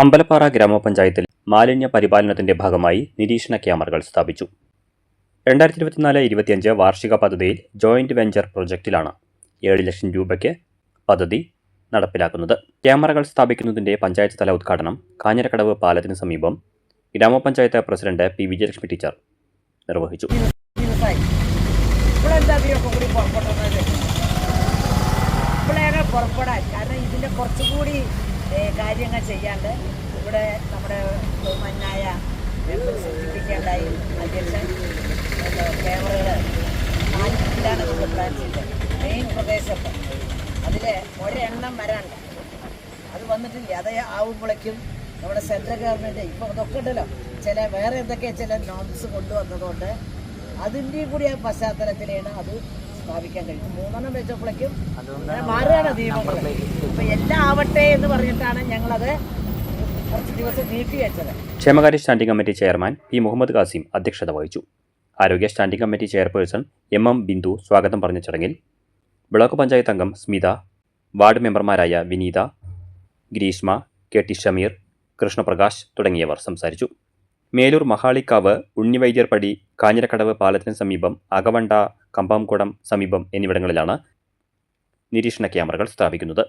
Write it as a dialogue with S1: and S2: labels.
S1: അമ്പലപ്പാറ ഗ്രാമപഞ്ചായത്തിൽ മാലിന്യ പരിപാലനത്തിന്റെ ഭാഗമായി നിരീക്ഷണ ക്യാമറകൾ സ്ഥാപിച്ചു. രണ്ടായിരത്തി ഇരുപത്തിനാല് ഇരുപത്തിയഞ്ച് വാർഷിക പദ്ധതിയിൽ ജോയിന്റ് വെഞ്ചർ പ്രൊജക്റ്റിലാണ് ഏഴ് ലക്ഷം രൂപയ്ക്ക് പദ്ധതി നടപ്പിലാക്കുന്നത്. ക്യാമറകൾ സ്ഥാപിക്കുന്നതിന്റെ പഞ്ചായത്ത് തല ഉദ്ഘാടനം കാഞ്ഞിരക്കടവ് പാലത്തിന് സമീപം ഗ്രാമപഞ്ചായത്ത് പ്രസിഡന്റ് പി വിജയലക്ഷ്മി ടീച്ചർ നിർവഹിച്ചു.
S2: പുറപ്പെടാൻ. കാരണം ഇതിന്റെ കുറച്ചുകൂടി കാര്യങ്ങൾ ചെയ്യാണ്ട് ഇവിടെ നമ്മുടെ ബഹുമാനായ സൂചിപ്പിക്കേണ്ടായി അധ്യക്ഷൻ ക്യാമറകൾ നാലിലാണ് നമ്മൾ പ്ലാൻ ചെയ്തത്. മെയിൻ പ്രദേശത്ത് അതിൽ ഒരെണ്ണം വരാണ്ട്. അത് വന്നിട്ടില്ല. അതേ ആവുമ്പോഴേക്കും നമ്മുടെ സെൻട്രൽ ഗവൺമെന്റ് ഇപ്പോൾ അതൊക്കെ ഉണ്ടല്ലോ. ചില വേറെ എന്തൊക്കെ ചില നോംസ് കൊണ്ടുവന്നതുകൊണ്ട് അതിന്റെയും കൂടി ആ പശ്ചാത്തലത്തിലാണ് അത് സ്ഥാപിക്കാൻ കഴിയും മൂന്നെണ്ണം വെച്ചപ്പോഴേക്കും മാറുകയാണ് നിയമങ്ങൾ ഇപ്പം എല്ലാം എന്ന് പറഞ്ഞിട്ടാണ് ഞങ്ങളത് കുറച്ച് ദിവസം നീട്ടി വെച്ചത്.
S1: ക്ഷേമകാര്യ standing committee chairman P Muhammad Kasim അധ്യക്ഷത വഹിച്ചു. ആരോഗ്യ standing committee chairperson M M Bindu സ്വാഗതം പറഞ്ഞ ചടങ്ങിൽ ബ്ലോക്ക് പഞ്ചായത്ത് അംഗം സ്മിത വാർഡ് മെമ്പർമാരായ വിനീത ഗ്രീഷ്മ കെ ടി ഷമീർ കൃഷ്ണപ്രകാശ് തുടങ്ങിയവർ സംസാരിച്ചു. മേലൂർ മഹാളിക്കാവ് ഉണ്ണിവൈദ്യർപടി കാഞ്ഞിരക്കടവ് പാലത്തിന് സമീപം അകവണ്ട കമ്പാംകുടം സമീപം എന്നിവിടങ്ങളിലാണ് നിരീക്ഷണ ക്യാമറകൾ സ്ഥാപിക്കുന്നത്.